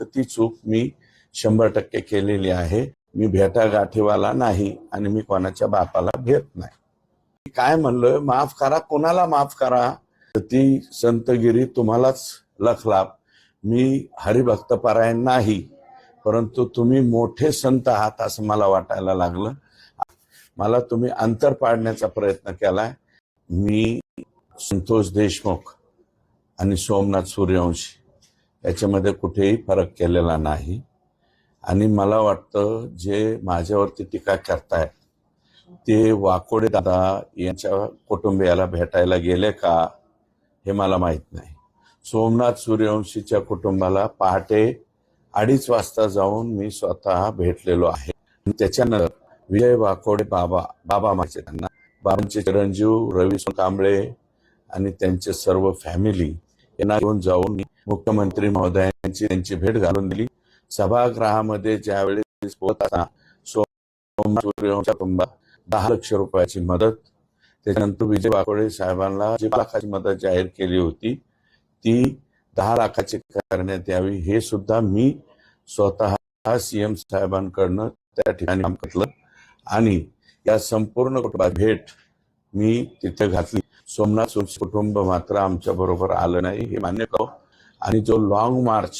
तर ती चूक मी शंभर टक्के केलेली आहे. मी भेटा गाठीवाला नाही आणि मी कोणाच्या बापाला भेट नाही. काय म्हणलोय माफ करा कोणाला माफ करा? तर ती संतगिरी तुम्हालाच लखलाप. मी हरिभक्त परायण नाही परंतु तुम्ही मोठे संत आहात असं मला वाटायला लागलं. मला तुम्ही अंतर पाडण्याचा प्रयत्न केलाय. मी संतोष देशमुख आणि सोमनाथ सूर्यवंशी. याच्यामध्ये कुठेही फरक केलेला नाही. आणि मला वाटतं जे माझ्यावरती टीका करतायत ते वाकोडे दादा यांच्या कुटुंबियाला भेटायला गेले का हे मला माहीत नाही. सोमनाथ सूर्यवंशीच्या कुटुंबाला पहाटे अडीच वाजता जाऊन मी स्वतः भेटलेलो आहे. त्याच्यानंतर विजय वाकोडे बाबा बाबा माझे त्यांना. बाबांचे चिरंजीव रवी कांबळे आणि त्यांचे सर्व फॅमिली यांना घेऊन जाऊन मी मुख्यमंत्री महोदयांची त्यांची भेट घालून दिली. सभागृहामध्ये ज्यावेळी बोलत असताना कुटुंबात दहा लक्ष रुपयाची मदत त्याच्यानंतर विजय वाकोडे साहेबांना जी लाखाची मदत जाहीर केली होती ती दहा लाखाची करण्यात यावी हे सुद्धा मी स्वतः सीएम साहेबांकडनं त्या ठिकाणी काम करतलं. आणि या संपूर्ण कुटुंबात भेट मी तिथे घातली. सोमनाथ सोमशी कुटुंब मात्र आमच्या बरोबर आलं नाही हे मान्य करो. आणि जो लॉंग मार्च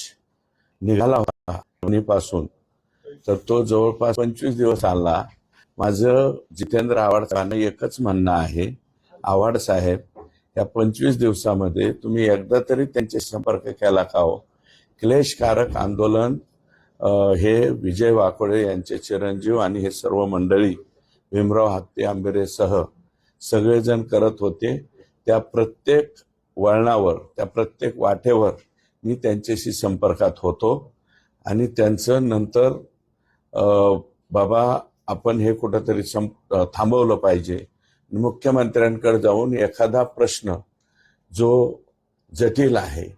निघाला होता पासून तर तो जवळपास पंचवीस दिवस आला. माझं जितेंद्र आव्हाड साहेबांना एकच म्हणणं आहे आव्हाड साहेब या पंचवीस दिवसामध्ये तुम्ही एकदा तरी त्यांचे संपर्क केला का हो? क्लेशकारक आंदोलन हे विजय वाकोडे यांचे चिरंजीव आणि हे सर्व मंडळी भीमराव हत्ती आंबेरेसह सगळेजण करत होते. त्या प्रत्येक वळणावर त्या प्रत्येक वाटेवर मी त्यांच्याशी संपर्कात होतो. आणि त्यांचं नंतर बाबा आपण हे कुठंतरी संप थांबवलं पाहिजे. मुख्यमंत्र्यांकडे जाऊन एखादा प्रश्न जो जटिल आहे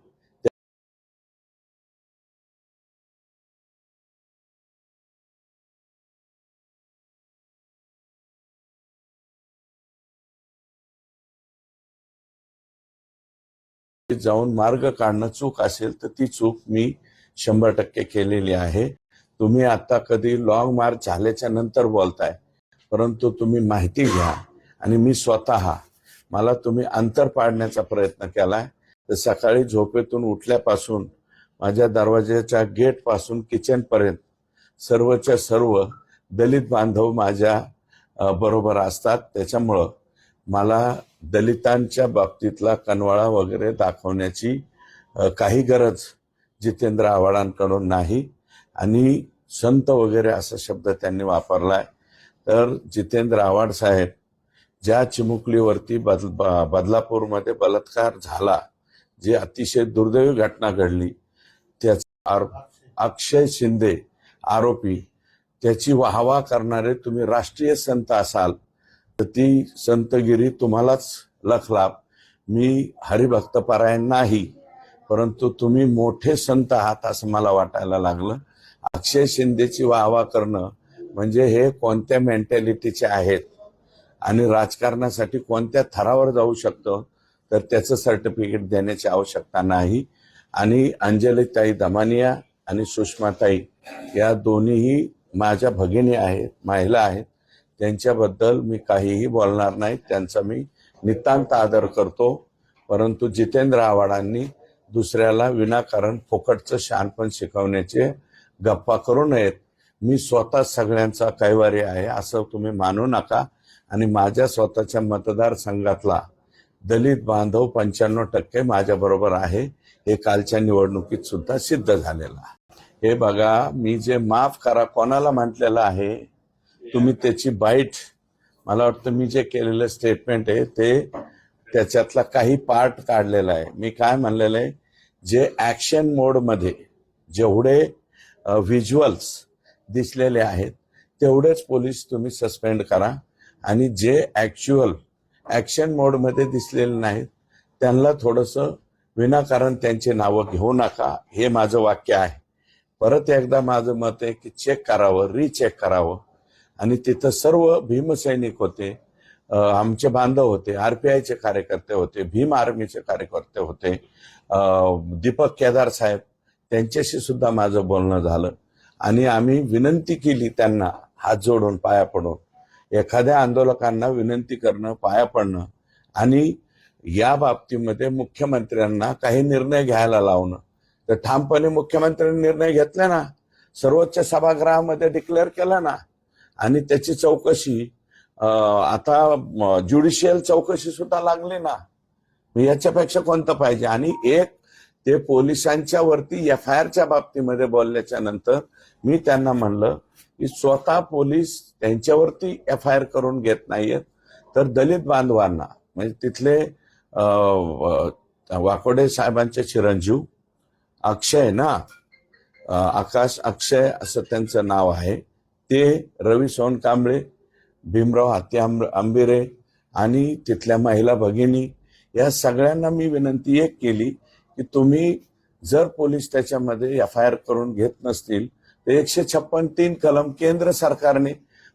जाऊन मार्ग काढणं चूक असेल तर ती चूक मी शंभर टक्के केलेली आहे. तुम्ही आता कधी लॉंग मार्च झाल्याच्यानंतर बोलताय परंतु तुम्ही माहिती घ्या आणि मी स्वतः मला तुम्ही अंतर पाडण्याचा प्रयत्न केलाय. तर सकाळी झोपेतून उठल्यापासून माझ्या दरवाज्याच्या गेटपासून किचन पर्यंत सर्वच्या सर्व दलित बांधव माझ्या बरोबर असतात. त्याच्यामुळं मला दलितांच्या बाबतीतला कनवाळा वगैरे दाखवण्याची काही गरज जितेंद्र आव्हाडांकडून नाही. आणि संत वगैरे असा शब्द त्यांनी वापरलाय. तर जितेंद्र आव्हाड साहेब ज्या चिमुकलीवरती बद बदलापूरमध्ये बलात्कार झाला जी अतिशय दुर्दैवी घटना घडली त्याचा आरोप अक्षय शिंदे आरोपी त्याची वाहवा करणारे तुम्ही राष्ट्रीय संत असाल तर ती संतगिरी तुम्हालाच लखलाप. मी हरिभक्त पारायण नाही परंतु तुम्ही मोठे संत आहात असं मला वाटायला लागलं. अक्षय शिंदेची वाहवा करणं म्हणजे हे कोणत्या मेंटॅलिटीचे आहेत आणि राजकारणासाठी कोणत्या थरावर जाऊ शकतं तर त्याचं सर्टिफिकेट देण्याची आवश्यकता नाही. आणि अंजलीताई दमानिया आणि सुषमाताई या दोन्हीही माझ्या भगिनी आहेत महिला आहेत. त्यांच्याबद्दल मी काहीही बोलणार नाही. त्यांचा मी नितांत आदर करतो. परंतु जितेंद्र आव्हाडांनी दुसऱ्याला विनाकारण फुकटचं शहाणपण शिकवण्याचे गप्पा करू नयेत. मी स्वतः सगळ्यांचा कैवारी आहे असं तुम्ही मानू नका. आणि माझ्या स्वतःच्या मतदारसंघातला दलित बांधव पंच्याण्णव टक्के माझ्याबरोबर आहे. हे कालच्या निवडणुकीत सुद्धा सिद्ध झालेलं हे बघा मी जे माफ करा कोणाला म्हटलेलं आहे? तुम्ही त्याची बाईट मला वाटतं मी जे केलेलं स्टेटमेंट आहे ते त्याच्यातला काही पार्ट काढलेला आहे. मी काय म्हणलेलं आहे? जे ऍक्शन मोडमध्ये जेवढे व्हिज्युअल्स दिसलेले आहेत तेवढेच पोलीस तुम्ही सस्पेंड करा. आणि जे ऍक्च्युअल ऍक्शन मोडमध्ये दिसलेले नाहीत त्यांना थोडंसं विनाकारण त्यांची नावं घेऊ नका. हे माझं वाक्य आहे. परत एकदा माझं मत आहे की चेक करावं रिचेक करावं. आणि तिथं सर्व भीमसैनिक होते आमचे बांधव होते आरपीआयचे कार्यकर्ते होते भीम आर्मीचे कार्यकर्ते होते दीपक केदार साहेब त्यांच्याशी सुद्धा माझं बोलणं झालं. आणि आम्ही विनंती केली त्यांना हात जोडून पाया पडून. एखाद्या आंदोलकांना विनंती करणं पाया पडणं आणि या बाबतीमध्ये मुख्यमंत्र्यांना काही निर्णय घ्यायला लावणं. तर ठामपणे मुख्यमंत्र्यांनी निर्णय घेतला ना सर्वोच्च सभागृहामध्ये डिक्लेअर केला ना आणि त्याची चौकशी आता ज्युडिशियल चौकशी सुद्धा लागली ना. याच्यापेक्षा कोणतं पाहिजे? आणि एक ते पोलिसांच्या वरती एफ आय आरच्या बाबतीमध्ये बोलल्याच्या नंतर मी त्यांना म्हणलं की स्वतः पोलीस त्यांच्यावरती एफ आय आर करून घेत नाहीयेत. तर दलित बांधवांना म्हणजे तिथले वाकोडे साहेबांचे चिरंजीव अक्षय ना आकाश अक्षय असं त्यांचं नाव आहे. ते रवी सोनकांबळे भीमराव हाती आंब- आंबिरे आणि तिथल्या महिला भगिनी या सगळ्यांना मी विनंती एक केली की तुम्ही जर पोलीस त्याच्यामध्ये एफ आय आर करून घेत नसतील तर एकशे छप्पन तीन कलम केंद्र सरकारने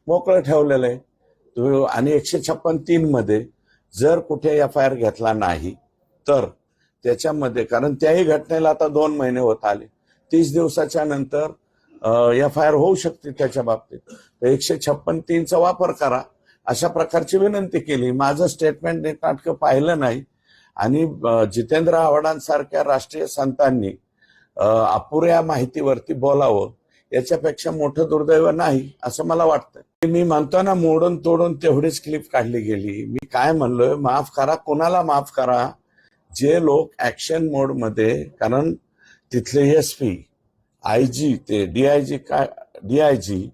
मोकळं ठेवलेलं आहे. आणि एकशे छप्पन तीन मध्ये जर कुठे एफ आय आर घेतला नाही तर त्याच्यामध्ये कारण त्याही घटनेला आता दोन महिने होत आले. तीस दिवसाच्या नंतर एफ आय आर होऊ शकते त्याच्या बाबतीत. तर एकशे छप्पन तीनचा वापर करा. अशा प्रकारची विनंती केली. माझं स्टेटमेंट नीटनाटकं पाहिलं नाही. आणि जितेंद्र आव्हाडांसारख्या राष्ट्रीय संतांनी अपुऱ्या माहितीवरती बोलावं याच्यापेक्षा मोठं दुर्दैव नाही असं मला वाटतं मी म्हणतो ना मोडून तोडून तेवढीच क्लिप काढली गेली. मी काय म्हणलोय माफ करा कोणाला माफ करा? जे लोक ऍक्शन मोडमध्ये कारण तिथले एस पी आय जी ते डीआयजी काय डीआयजी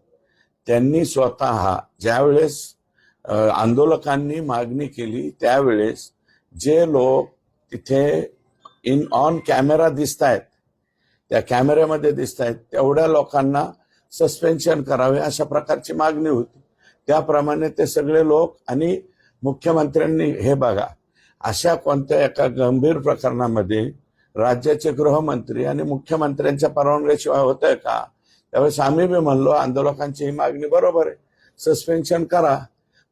त्यांनी स्वतः ज्यावेळेस आंदोलकांनी मागणी केली त्यावेळेस जे लोक तिथे इन ऑन कॅमेरा दिसत आहेत त्या कॅमेऱ्यामध्ये दिसत आहेत तेवढ्या लोकांना सस्पेन्शन करावे अशा प्रकारची मागणी होती. त्याप्रमाणे ते सगळे लोक आणि मुख्यमंत्र्यांनी हे बघा अशा कोणत्या एका गंभीर प्रकरणामध्ये राज्याचे गृहमंत्री आणि मुख्यमंत्र्यांच्या परवानगीशिवाय होत आहे का? त्यावेळेस आम्ही बी म्हणलो आंदोलकांची ही मागणी बरोबर आहे. सस्पेन्शन करा.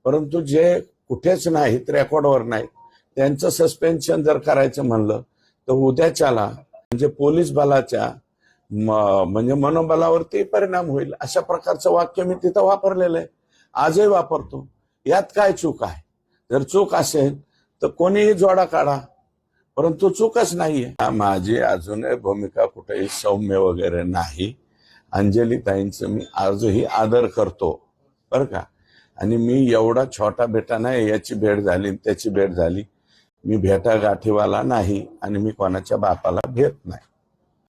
परंतु जे कुठेच नाहीत रेकॉर्डवर नाहीत त्यांचं सस्पेन्शन जर करायचं म्हणलं तर उद्याच्याला म्हणजे पोलीस बलाच्या म्हणजे मनोबलावरती परिणाम होईल. अशा प्रकारचं वाक्य मी तिथं वापरलेलं आहे. आजही वापरतो. यात काय चूक आहे? जर चूक असेल तर कोणीही जोडा काढा. परंतु चूकच नाहीये. माझी अजूनही भूमिका कुठेही सौम्य वगैरे नाही. अंजली ताईंचं मी आजही आदर करतो. बरं का? आणि मी एवढा छोटा बेटा नाही याची भेट झाली त्याची भेट झाली. मी भेटा गाठीवाला नाही आणि मी कोणाच्या बापाला भेट नाही.